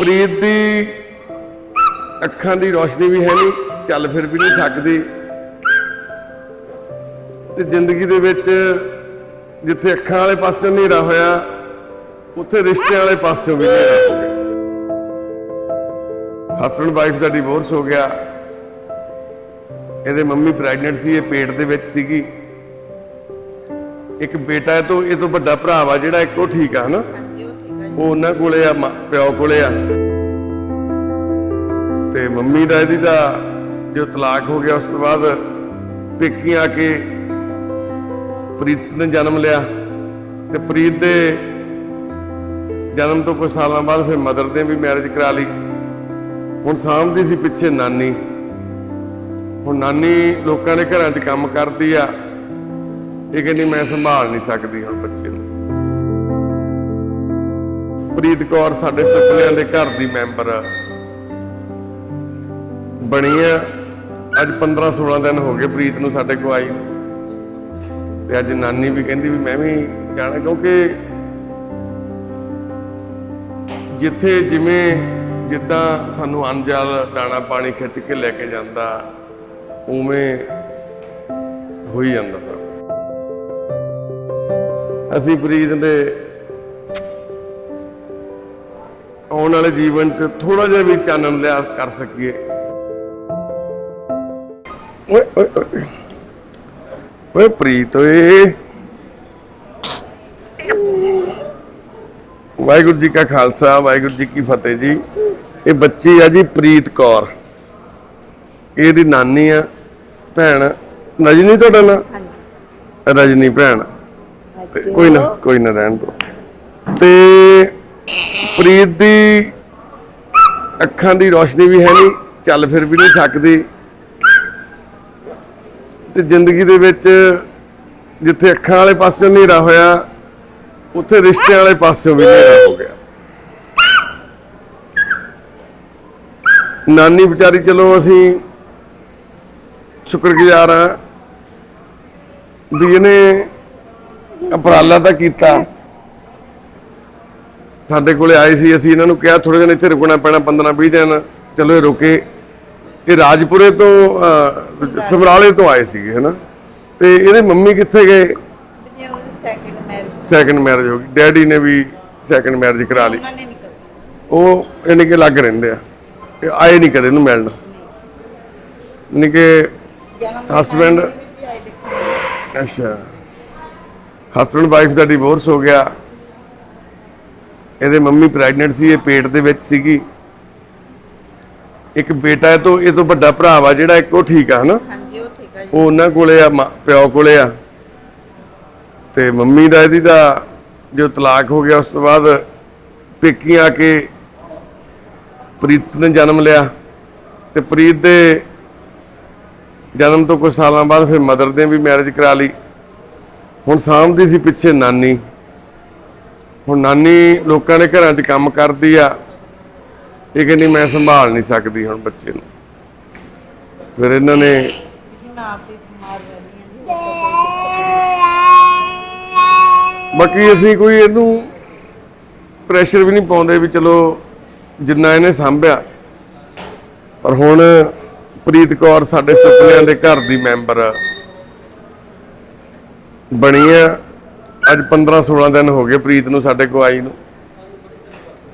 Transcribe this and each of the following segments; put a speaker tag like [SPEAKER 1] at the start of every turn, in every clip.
[SPEAKER 1] ਪ੍ਰੀਤ ਦੀ ਅੱਖਾਂ ਦੀ ਰੋਸ਼ਨੀ ਵੀ ਹੈ ਨਹੀਂ, ਚੱਲ ਫਿਰ ਵੀ ਨਹੀਂ ਸਕਦੀ ਤੇ ਜ਼ਿੰਦਗੀ ਦੇ ਵਿੱਚ ਜਿੱਥੇ ਅੱਖਾਂ ਵਾਲੇ ਪਾਸਿਓਂ ਹਨੇਰਾ ਹੋਇਆ, ਉੱਥੇ ਰਿਸ਼ਤਿਆਂ ਵਾਲੇ ਪਾਸਿਓਂ ਵੀ ਹਨੇਰਾ ਹੋ ਗਿਆ। ਹਸਬੰਡ ਵਾਈਫ ਦਾ ਡਿਵੋਰਸ ਹੋ ਗਿਆ। ਇਹਦੇ ਮੰਮੀ ਪ੍ਰੈਗਨੈਂਟ ਸੀ, ਇਹ ਪੇਟ ਦੇ ਵਿੱਚ ਸੀਗੀ। ਇੱਕ ਬੇਟਾ ਹੈ ਤੋਂ, ਇਹ ਤੋਂ ਵੱਡਾ ਭਰਾ ਵਾ ਜਿਹੜਾ ਇੱਕ ਉਹ ਠੀਕ ਆ, ਹਨਾ?
[SPEAKER 2] ਉਹ
[SPEAKER 1] ਉਹਨਾਂ ਕੋਲੇ ਆ, ਮਾਂ- ਪਿਓ ਕੋਲੇ ਆ। ਤੇ ਮੰਮੀ ਦਾ ਇਹਦੀ ਦਾ ਜੋ ਤਲਾਕ ਹੋ ਗਿਆ, ਉਸ ਤੋਂ ਬਾਅਦ ਪੇਕੀਆਂ ਆ ਕੇ ਪ੍ਰੀਤ ਨੇ ਜਨਮ ਲਿਆ। ਤੇ ਪ੍ਰੀਤ ਦੇ ਜਨਮ ਤੋਂ ਕੁਝ ਸਾਲਾਂ ਬਾਅਦ ਫਿਰ ਮਦਰ ਨੇ ਵੀ ਮੈਰਿਜ ਕਰਾ ਲਈ। ਹੁਣ ਸਾਂਭਦੀ ਸੀ ਪਿੱਛੇ ਨਾਨੀ। ਹੁਣ ਨਾਨੀ ਲੋਕਾਂ ਦੇ ਘਰਾਂ 'ਚ ਕੰਮ ਕਰਦੀ ਆ। ਇਹ ਕਹਿੰਦੀ, ਮੈਂ ਸੰਭਾਲ ਨਹੀਂ ਸਕਦੀ ਹੁਣ ਬੱਚੇ ਨੂੰ। ਪ੍ਰੀਤ ਕੌਰ ਸਾਡੇ ਸੁਪਨਿਆਂ ਦੇ ਘਰ ਦੀ ਮੈਂਬਰ ਬਣੀ ਆ ਅੱਜ 15 16 ਦਿਨ ਹੋ ਗਏ ਪ੍ਰੀਤ ਨੂੰ ਸਾਡੇ ਕੋਲ ਆਈ ਤੇ ਅੱਜ ਨਾਨੀ ਵੀ ਕਹਿੰਦੀ ਵੀ ਮੈਂ ਵੀ ਜਾਣਾ ਕਿਉਂਕਿ ਜਿੱਥੇ ਜਿਵੇਂ ਜਿੱਦਾਂ ਸਾਨੂੰ ਅਨਜਲ ਦਾਣਾ ਪਾਣੀ ਖਿੱਚ ਕੇ ਲੈ ਕੇ ਜਾਂਦਾ, ਉਵੇਂ ਹੋਈ ਜਾਂਦਾ ਸਭ। ਅਸੀਂ ਪ੍ਰੀਤ ਦੇ ਆਉਣ ਵਾਲੇ ਜੀਵਨ 'ਚ ਥੋੜਾ ਜਿਹਾ ਵੀ ਚਾਨਣ ਲਿਆ ਕਰ ਸਕੀਏ। ਓਏ ਓਏ ਓਏ ਓਏ। ਪ੍ਰੀਤ ਓਏ। ਵਾਹਿਗੁਰੂ ਜੀ ਕਾ ਖਾਲਸਾ ਵਾਹਿਗੁਰੂ ਜੀ ਕੀ ਫਤਿਹ ਜੀ। ਇਹ ਬੱਚੀ ਆ ਜੀ ਪ੍ਰੀਤ ਕੌਰ। ਇਹਦੀ ਨਾਨੀ ਆ ਭੈਣ। ਰਜਨੀ ਤੁਹਾਡਾ ਨਾਂ?
[SPEAKER 2] ਹਾਂਜੀ।
[SPEAKER 1] ਰਜਨੀ ਭੈਣ। ਤੇ ਕੋਈ ਨਾ ਕੋਈ ਨਾ ਰਹਿਣ ਦੋ ਤੇ ਪ੍ਰੀਤ ਦੀ ਅੱਖਾਂ ਦੀ ਰੋਸ਼ਨੀ ਵੀ ਹੈ ਨਹੀਂ, ਚੱਲ ਫਿਰ ਵੀ ਨਹੀਂ ਸਕਦੀ। ਤੇ ਜ਼ਿੰਦਗੀ ਦੇ ਵਿੱਚ ਜਿੱਥੇ ਅੱਖਾਂ ਵਾਲੇ ਪਾਸਿਓਂ ਹਨੇਰਾ ਹੋਇਆ, ਉੱਥੇ ਰਿਸ਼ਤਿਆਂ ਵਾਲੇ ਪਾਸਿਓਂ ਵੀ ਹਨੇਰਾ ਹੋ ਗਿਆ। ਨਾਨੀ ਵਿਚਾਰੀ, ਚਲੋ ਅਸੀਂ ਸ਼ੁਕਰਗੁਜ਼ਾਰ ਆ ਵੀ ਇਹਨੇ ਉਪਰਾਲਾ ਤਾਂ ਕੀਤਾ। ਸਾਡੇ ਕੋਲੇ ਆਏ ਸੀ ਅਸੀਂ ਇਹਨਾਂ ਨੂੰ ਕਿਹਾ ਥੋੜੇ ਦਿਨ ਇੱਥੇ ਰੁਕਣਾ ਪੈਣਾ 15 20 ਦਿਨ ਚਲੋ ਇਹ ਰੁਕੇ। ਇਹ ਰਾਜਪੁਰੇ ਤੋਂ ਸਮਰਾਲੇ ਤੋਂ ਆਏ ਸੀਗੇ ਹਨਾ? ਤੇ ਇਹਦੇ ਮੰਮੀ ਕਿੱਥੇ ਗਏ?
[SPEAKER 2] ਸੈਕਿੰਡ ਮੈਰਿਜ
[SPEAKER 1] ਹੋ ਗਈ। ਡੈਡੀ ਨੇ ਵੀ ਸੈਕੰਡ ਮੈਰਿਜ ਕਰਾ ਲਈ।
[SPEAKER 2] ਨੇ
[SPEAKER 1] ਉਹ ਇਹਨੇ ਕਿ ਲੱਗ ਰਹਿੰਦੇ ਆ। ਆਏ ਨਹੀਂ ਕਦੇ ਇਹਨੂੰ ਮਿਲਣ। ਯਾਨੀ ਕਿ Husband- ਅੱਛਾ। ਹਸਬੰਡ ਵਾਈਫ ਦਾ ਡਿਵੋਰਸ ਹੋ ਗਿਆ। ਇਹਦੇ ਮੰਮੀ ਪ੍ਰੈਗਨੈਂਟ ਸੀ ਇਹ ਪੇਟ ਦੇ ਵਿੱਚ ਸੀਗੀ। ਇੱਕ ਬੇਟਾ ਹੈ ਤੋਂ ਇਹ ਤੋਂ ਵੱਡਾ ਭਰਾ ਵਾ ਜਿਹੜਾ ਇੱਕ ਉਹ ਠੀਕ ਆ ਹਨਾ?
[SPEAKER 2] ਹਾਂਜੀ ਉਹ ਠੀਕ ਹੈ ਜੀ।
[SPEAKER 1] ਉਹ ਉਹਨਾਂ ਕੋਲੇ ਆ ਪਿਓ ਕੋਲੇ ਆ। ਤੇ ਮੰਮੀ ਦਾ ਇਹਦੀ ਦਾ ਜੋ ਤਲਾਕ ਹੋ ਗਿਆ ਉਸ ਤੋਂ ਬਾਅਦ ਪੇਕੀਆਂ ਆ ਕੇ ਪ੍ਰੀਤ ਨੇ ਜਨਮ ਲਿਆ। ਤੇ ਪ੍ਰੀਤ ਦੇ ਜਨਮ ਤੋਂ ਕੁਝ ਸਾਲਾਂ ਬਾਅਦ ਫਿਰ ਮਦਰ ਨੇ ਵੀ ਮੈਰਿਜ ਕਰਾ ਲਈ। ਹੁਣ ਸਾਂਭਦੀ ਸੀ ਪਿੱਛੇ ਨਾਨੀ। ਹੁਣ ਨਾਨੀ ਲੋਕਾਂ ਦੇ ਘਰਾਂ 'ਚ ਕੰਮ ਕਰਦੀ ਆ, ਇਹ ਕਹਿੰਦੀ ਮੈਂ ਸੰਭਾਲ ਨਹੀਂ ਸਕਦੀ ਹੁਣ ਬੱਚੇ ਨੂੰ। ਫਿਰ ਇਹਨਾਂ ਨੇ ਬਾਕੀ ਅਸੀਂ ਕੋਈ ਇਹਨੂੰ ਪ੍ਰੈਸ਼ਰ ਵੀ ਨਹੀਂ ਪਾਉਂਦੇ ਵੀ ਚਲੋ ਜਿੰਨਾ ਇਹਨੇ ਸੰਭਿਆ। ਪਰ ਹੁਣ ਪ੍ਰੀਤ ਕੌਰ ਸਾਡੇ ਸੁਪਨਿਆਂ ਦੇ ਘਰ ਦੀ ਮੈਂਬਰ ਬਣੀ ਆ। ਅੱਜ 15 16 ਦਿਨ ਹੋ ਗਏ ਪ੍ਰੀਤ ਨੂੰ ਸਾਡੇ ਕੋ ਆਈ ਨੂੰ।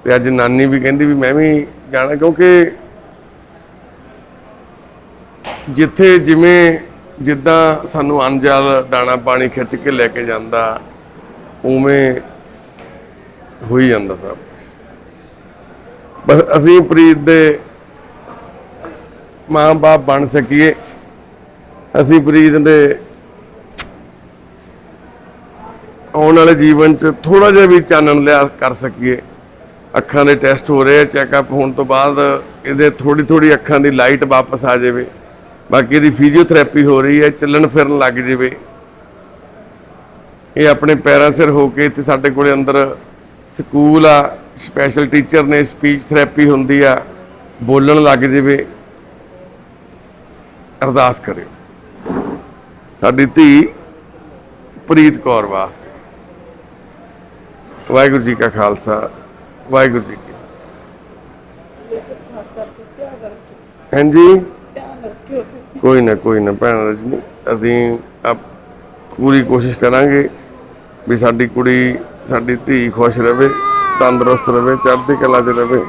[SPEAKER 1] ਤੇ ਅੱਜ ਨਾਨੀ ਵੀ ਕਹਿੰਦੀ ਵੀ ਮੈਂ ਵੀ ਜਾਣਾ ਕਿਉਂਕਿ ਜਿੱਥੇ ਜਿਵੇਂ ਜਿੱਦਾਂ ਸਾਨੂੰ ਅਨਜਲ ਦਾਣਾ ਪਾਣੀ ਖਿੱਚ ਕੇ ਲੈ ਕੇ ਜਾਂਦਾ, ਉਵੇਂ ਹੋਈ ਜਾਂਦਾ ਸਭ। ਬਸ ਅਸੀਂ ਪ੍ਰੀਤ ਦੇ ਮਾਂ-ਬਾਪ ਬਣ ਸਕੀਏ। ਅਸੀਂ ਪ੍ਰੀਤ ਦੇ ਆਉਣ ਵਾਲੇ ਜੀਵਨ 'ਚ ਥੋੜਾ ਜਿਹਾ ਵੀ ਚਾਨਣ ਲਿਆ ਕਰ ਸਕੀਏ। ਅੱਖਾਂ ਦੇ ਟੈਸਟ ਹੋ ਰਹੇ ਆ ਚੈੱਕਅਪ ਹੋਣ ਤੋਂ ਬਾਅਦ ਇਹਦੇ ਥੋੜੀ ਥੋੜੀ ਅੱਖਾਂ ਦੀ ਲਾਈਟ ਵਾਪਸ ਆ ਜਾਵੇ। ਬਾਕੀ ਇਹਦੀ ਫਿਜ਼ੀਓਥੈਰੇਪੀ ਹੋ ਰਹੀ ਹੈ, ਚੱਲਣ ਫਿਰਨ ਲੱਗ ਜਾਵੇ। ਇਹ ਆਪਣੇ ਪੈਰਾਂ ਸਿਰ ਹੋ ਕੇ ਇੱਥੇ ਸਾਡੇ ਕੋਲੇ ਅੰਦਰ ਸਕੂਲ ਆ ਸਪੈਸ਼ਲ ਟੀਚਰ ਨੇ ਸਪੀਚ ਥੈਰੇਪੀ ਹੁੰਦੀ ਆ, ਬੋਲਣ ਲੱਗ ਜਾਵੇ। ਅਰਦਾਸ ਕਰਿਓ। ਸਾਡੀ ਧੀ ਪ੍ਰੀਤ ਕੌਰ ਵਾਸਤੇ। ਵਾਹਿਗੁਰੂ ਜੀ ਕਾ ਖਾਲਸਾ, ਵਾਹਿਗੁਰੂ ਜੀ ਕੀ ਹਾਂਜੀ ਕੋਈ ਨਾ ਕੋਈ ਨਾ, ਭੈਣ ਰਜਨੀ, ਅਸੀਂ ਆਪ ਪੂਰੀ ਕੋਸ਼ਿਸ਼ ਕਰਾਂਗੇ ਵੀ ਸਾਡੀ ਕੁੜੀ, ਸਾਡੀ ਧੀ ਖੁਸ਼ ਰਵੇ, ਤੰਦਰੁਸਤ ਰਵੇ, ਚੜ੍ਹਦੀ ਕਲਾ 'ਚ ਰਵੇ।